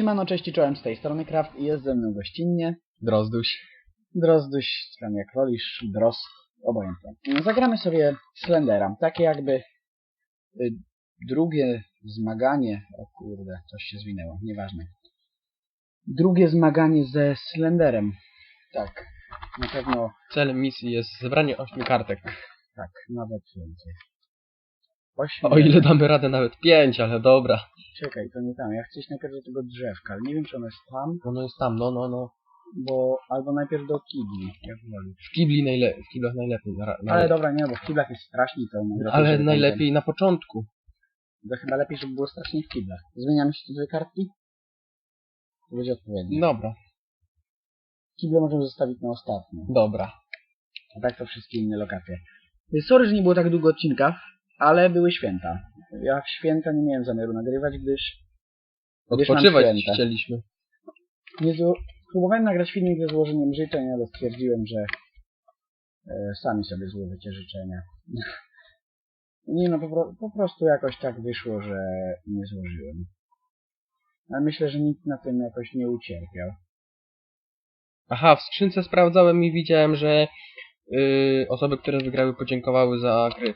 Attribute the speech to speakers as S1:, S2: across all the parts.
S1: Siemano, cześć i czołem z tej strony Kraft i jest ze mną gościnnie.
S2: Drozduś.
S1: Drozduś, tam jak wolisz, Dros, obojętnie. Zagramy sobie Slendera. Takie jakby y, drugie zmaganie. O kurde, coś się zwinęło, nieważne. Drugie zmaganie ze Slenderem. Tak, na pewno
S2: Celem misji jest zebranie ośmiu kartek.
S1: tak, nawet więcej. Ośmiu.
S2: O ile damy radę nawet pięć, ale dobra.
S1: Czekaj, to nie tam. Ja chcę iść najpierw do tego drzewka, ale nie wiem, czy ono jest tam,
S2: Ono jest tam, no, no, no.
S1: bo albo najpierw do kibli, jak wolisz.
S2: W kibli najlepiej, w kiblach najlepiej. Na, na,
S1: Ale dobra, nie, bo w kiblach jest strasznie to. najlepiej,
S2: ale najlepiej na początku.
S1: To chyba lepiej, żeby było strasznie w kiblach. Zmieniamy się dwie kartki? To będzie odpowiednie.
S2: Dobra,
S1: Kible możemy zostawić na ostatnie.
S2: dobra.
S1: A tak to wszystkie inne lokacje. Sorry, że nie było tak długo odcinka, ale były święta. Ja w święta nie miałem zamiaru nagrywać, gdyż
S2: Odpoczywać
S1: święta.
S2: chcieliśmy.
S1: nie zło... próbowałem nagrać filmik ze złożeniem życzeń, ale stwierdziłem, że e, sami sobie złożycie życzenia. nie no, po, po prostu jakoś tak wyszło, że nie złożyłem. Ale myślę, że nikt na tym jakoś nie ucierpiał.
S2: Aha, w skrzynce sprawdzałem i widziałem, że yy, osoby, które wygrały podziękowały za gry.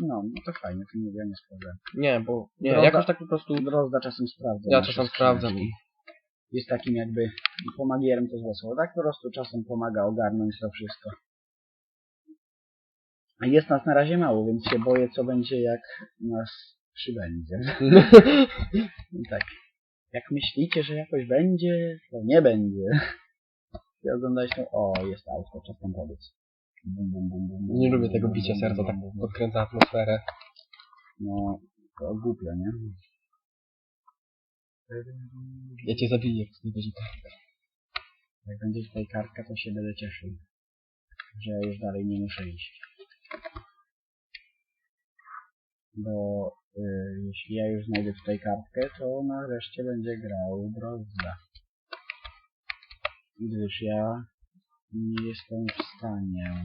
S1: No, no to fajnie, to nie, ja nie sprawdzałem.
S2: Nie, bo nie,
S1: Drozda-
S2: jakoś tak po prostu
S1: Drozda czasem sprawdza.
S2: ja czasem sprawdzam i
S1: Jest takim jakby pomagierem to złe słowo. Tak po prostu czasem pomaga ogarnąć to wszystko. A Jest nas na razie mało, więc się boję, co będzie, jak nas przybędzie. I tak. Jak myślicie, że jakoś będzie, to nie będzie. Oglądałeś to... O, jest auto, czas tam powiedz.
S2: Nie lubię tego bicia serca, tak podkręca atmosferę.
S1: No, to głupio, nie?
S2: Ja cię zabiję, jak nie będzie kartka.
S1: Jak będzie tutaj kartka, to się będę cieszył, że już dalej nie muszę iść. Bo y, jeśli ja już znajdę tutaj kartkę, to nareszcie będzie grał Drozda. Gdyż ja nie jestem w stanie...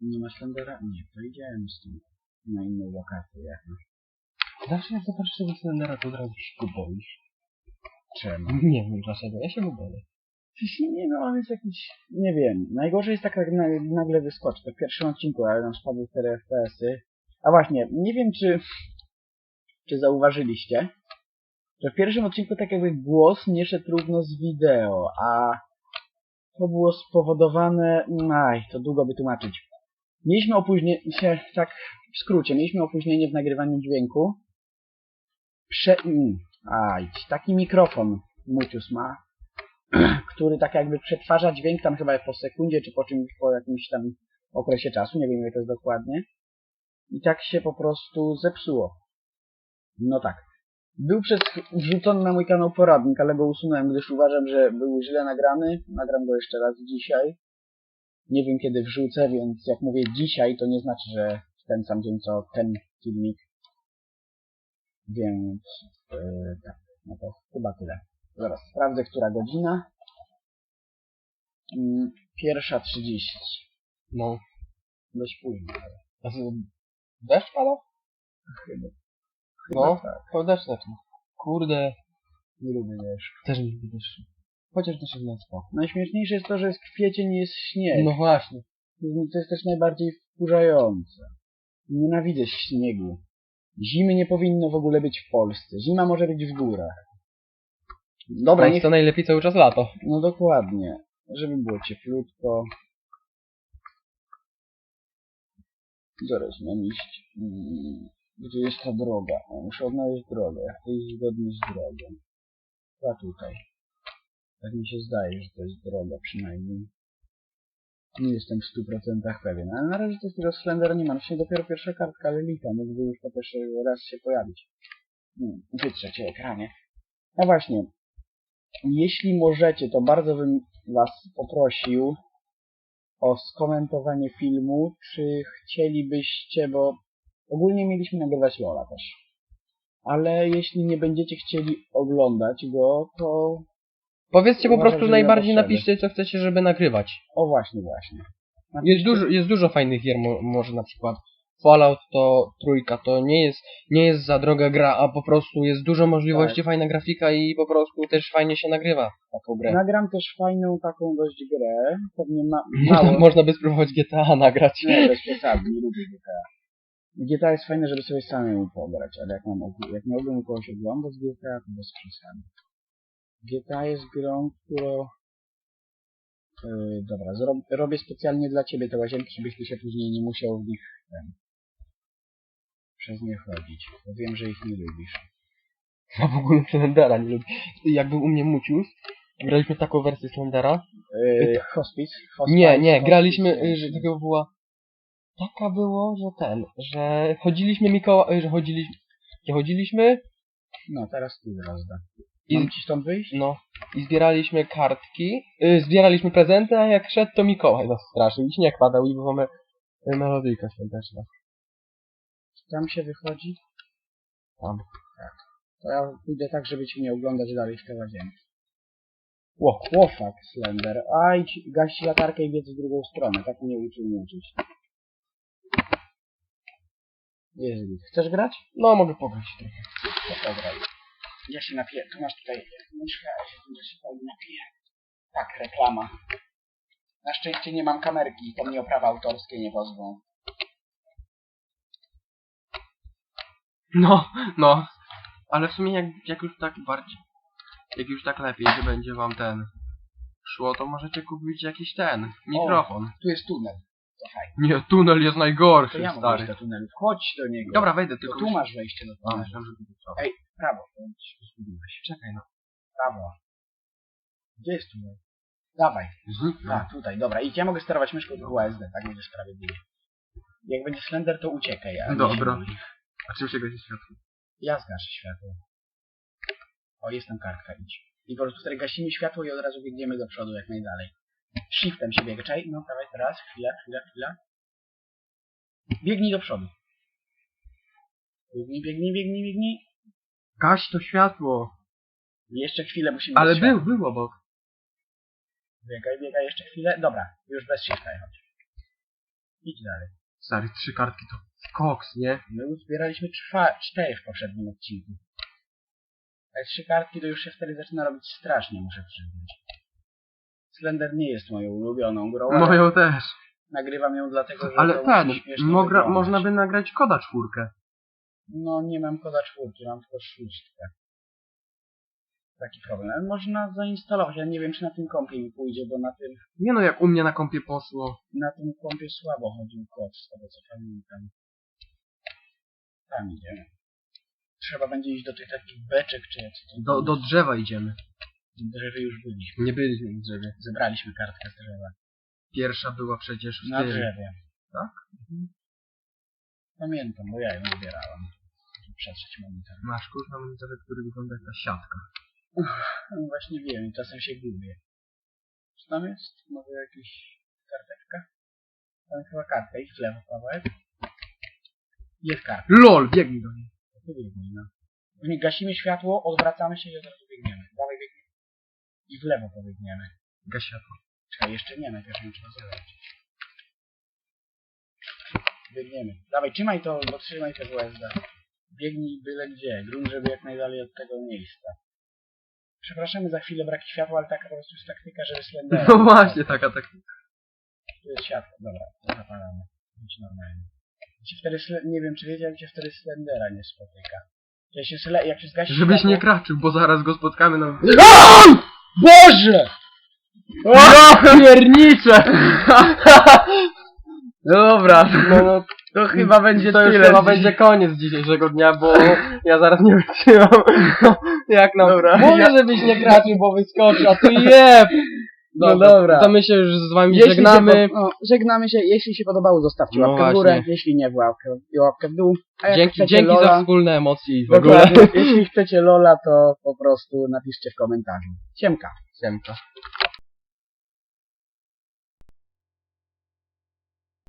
S1: Nie ma Slendera? Nie, to idziemy stąd. Na inną lokację jakąś.
S2: Zawsze jak zobaczysz tego cylindra, to od razu się go boisz.
S1: Czemu?
S2: Nie wiem dlaczego, ja się go boję.
S1: Nie, no on jest jakiś, nie wiem, najgorzej jest tak, jak na- nagle wyskoczy, to w pierwszym odcinku, ale nam spadły 4 FPS-y. A właśnie, nie wiem czy, czy zauważyliście, że w pierwszym odcinku tak jakby głos nie szedł równo z wideo, a to było spowodowane, aj, to długo by tłumaczyć. Mieliśmy opóźnienie, tak w skrócie, mieliśmy opóźnienie w nagrywaniu dźwięku. Prze... mm, Aj, taki mikrofon Mucius ma, który tak jakby przetwarza dźwięk tam chyba po sekundzie, czy po czymś, po jakimś tam okresie czasu, nie wiem ile to jest dokładnie. I tak się po prostu zepsuło. No tak. Był przez wrzucony na mój kanał poradnik, ale go usunąłem, gdyż uważam, że był źle nagrany. Nagram go jeszcze raz dzisiaj. Nie wiem kiedy wrzucę, więc jak mówię dzisiaj, to nie znaczy, że w ten sam dzień co ten filmik. Więc yy, tak, no to chyba tyle. Zaraz sprawdzę, która godzina. Mm, Pierwsza 30.
S2: No.
S1: Dość późno, ale
S2: A co, deszcz pada?
S1: chyba.
S2: No,
S1: tak.
S2: po deszcz zaczyna. Kurde,
S1: Nie lubię deszczu.
S2: też nie lubię deszczu. Chociaż jest na spoko.
S1: Najśmieszniejsze jest to, że jest kwiecień i jest śnieg.
S2: No właśnie.
S1: To jest też najbardziej wkurzające. Nienawidzę śniegu. Zimy nie powinno w ogóle być w Polsce. Zima może być w górach. Dobra, niech...
S2: to najlepiej cały czas lato.
S1: No dokładnie. Żeby było cieplutko. Zaraz mam iść. Mm, Gdzie jest ta droga? Muszę odnaleźć drogę. Chcę iść zgodnie z drogą. A tutaj. Tak mi się zdaje, że to jest droga przynajmniej. Nie jestem w 100% pewien. Ale na razie to tego Slender nie ma. Właśnie dopiero pierwsza kartka, ale lipa. Mógłby już to też raz się pojawić. Hmm, wytrze cię ekranie. A właśnie. Jeśli możecie, to bardzo bym Was poprosił o skomentowanie filmu, czy chcielibyście, bo ogólnie mieliśmy nagrywać Lola też. Ale jeśli nie będziecie chcieli oglądać go, to
S2: Powiedzcie po prostu najbardziej napiszcie co chcecie, żeby nagrywać.
S1: o właśnie, właśnie.
S2: Jest dużo, jest dużo fajnych gier, mo, może na przykład Fallout to trójka, to nie jest, nie jest za droga gra, a po prostu jest dużo możliwości,
S1: Tak.
S2: fajna grafika i po prostu też fajnie się nagrywa taką grę.
S1: Nagram też fajną taką dość grę. Pewnie ma,
S2: Można,
S1: mało.
S2: można by spróbować GTA nagrać.
S1: Nie, bez przesady, nie lubię GTA. GTA jest fajne, żeby sobie samemu pograć, ale jak, mam, jak miałbym u kogoś oglądać GTA, to bez przesady. GTA jest grą, którą... Yy, dobra, zro, robię specjalnie dla ciebie te łazienki, żebyś ty się później nie musiał w nich ten, przez nie chodzić, bo wiem, że ich nie lubisz.
S2: Ja w ogóle Slendera nie lubię. Jak był u mnie Mucius, graliśmy taką wersję Slendera.
S1: Yy, hospice, hospice?
S2: Nie, nie,
S1: hospice,
S2: graliśmy, y, że takiego była... Taka było, że ten, że chodziliśmy Mikołaj, że chodziliśmy... Nie chodziliśmy
S1: No, teraz ty rozda.
S2: i,
S1: Mam ci stąd wyjść?
S2: no, i zbieraliśmy kartki, y, zbieraliśmy prezenty, a jak szedł to Mikołaj nas straszył i śnieg padał i była me, y, melodyjka świąteczna.
S1: Tam się wychodzi?
S2: Tam.
S1: Tak. To ja pójdę tak, żeby cię nie oglądać dalej w te łazienki.
S2: Ło,
S1: fuck, Slender. A idź, gaś latarkę i biec w drugą stronę. Tak mnie uczył nie uczyć. Git. Chcesz grać?
S2: no mogę pograć trochę.
S1: To pograj. Ja się napiję. Tu masz tutaj myszkę, a ja się tu się napiję. Tak, reklama. Na szczęście nie mam kamerki, to mnie o prawa autorskie nie pozwą.
S2: No, no. Ale w sumie jak, jak już tak bardziej, jak już tak lepiej, że będzie wam ten szło, to możecie kupić jakiś ten, mikrofon.
S1: Tu jest tunel. Słuchaj.
S2: Nie, tunel jest
S1: To
S2: najgorszy,
S1: ja mogę
S2: stary.
S1: iść do tunelu. Wchodź do niego.
S2: Dobra, wejdę,
S1: to
S2: tylko
S1: tu masz wejście do
S2: A,
S1: tunelu.
S2: myślałem, że tu trzeba.
S1: Ej, prawo. to zgubiłeś.
S2: Czekaj no.
S1: Prawo. Gdzie jest tunel? Dawaj.
S2: Mhm.
S1: A, tutaj, dobra. I ja mogę sterować myszką do USD, tak będzie sprawiedliwie. Jak będzie Slender, to uciekaj. A
S2: Dobra. A czym się gasi światło?
S1: Ja zgaszę światło. O, jest tam kartka, idź. I po prostu wtedy gasimy światło i od razu biegniemy do przodu jak najdalej. Shiftem się biega, czaj? No, dawaj teraz, chwila, chwila, chwila. Biegnij do przodu. Biegnij, biegnij, biegnij, biegnij.
S2: Gaś to światło.
S1: Jeszcze chwilę musimy
S2: Ale był, był obok.
S1: Biegaj, biegaj jeszcze chwilę. Dobra, już bez shifta chodź. Idź dalej.
S2: Stary, trzy kartki to koks, nie?
S1: My uzbieraliśmy cztery w poprzednim odcinku. Ale trzy kartki to już się wtedy zaczyna robić strasznie, muszę przyznać. Slender nie jest moją ulubioną grą,
S2: Moją też.
S1: nagrywam ją dlatego, że
S2: Ale ten,
S1: śmiesznie
S2: mogra, można by nagrać koda czwórkę.
S1: No nie mam koda czwórki, mam tylko szóstkę. Taki problem. Można zainstalować, ja nie wiem czy na tym kompie mi pójdzie, bo na tym,
S2: Nie no, jak u mnie na kompie poszło.
S1: na tym kompie słabo chodził kod, z tego co pamiętam. Tam idziemy. Trzeba będzie iść do tych takich beczek, czy jak to
S2: Do, do drzewa idziemy.
S1: Drzewy już byliśmy.
S2: Nie byliśmy w drzewie.
S1: Zebraliśmy kartkę z drzewa.
S2: Pierwsza była przecież w
S1: Na
S2: tym.
S1: drzewie.
S2: Tak?
S1: Mhm. Pamiętam, bo ja ją zbierałem. żeby Przetrzeć monitor.
S2: Masz kurs na monitorze, który wygląda jak ta siatka.
S1: No właśnie wiem, i czasem się gubię. Czy tam jest? Może jakaś karteczka? Tam jest chyba kartka, w lewo kawałek. Jest kartka,
S2: LOL, biegnij do niej.
S1: to biegnij, no. Gasimy światło, odwracamy się i od razu biegniemy. Dawaj biegniemy. I w lewo pobiegniemy.
S2: Gaś światło.
S1: Czekaj, jeszcze nie, najpierw trzeba zobaczyć. Biegniemy. Dawaj, trzymaj to, bo trzymaj tego USD. Biegnij byle gdzie, grunt, żeby jak najdalej od tego miejsca. Przepraszamy za chwilę braki światła, ale taka po prostu jest taktyka, żeby Slendera...
S2: No właśnie, taka tak.
S1: Tu jest światło, dobra, to zapalamy. Idź normalnie. I się wtedy, nie wiem czy wiecie, jak się wtedy Slendera nie spotyka. Się, sle- jak się zgasi
S2: Żebyś
S1: światło...
S2: nie kraczył, bo zaraz go spotkamy na...
S1: Boże!
S2: Ja pierniczę!
S1: Dobra,
S2: No, no,
S1: to chyba będzie
S2: to już
S1: tyle.
S2: chyba będzie koniec dzisiejszego dnia, bo ja zaraz nie wytrzymam. Jak nam...
S1: Dobra.
S2: Mówię, żebyś nie kraczył, bo wyskoczy, a tu jeb!
S1: No dobra.
S2: To my się już z wami
S1: Jeśli
S2: żegnamy.
S1: Się, po- o, żegnamy się. Jeśli się podobało, zostawcie
S2: No
S1: łapkę w górę. Jeśli nie, łapkę, łapkę w dół.
S2: Dzięki, dzięki
S1: Lola,
S2: za wspólne emocje i w ogóle.
S1: jeśli chcecie Lola, to po prostu napiszcie w komentarzu. Siemka.
S2: Siemka.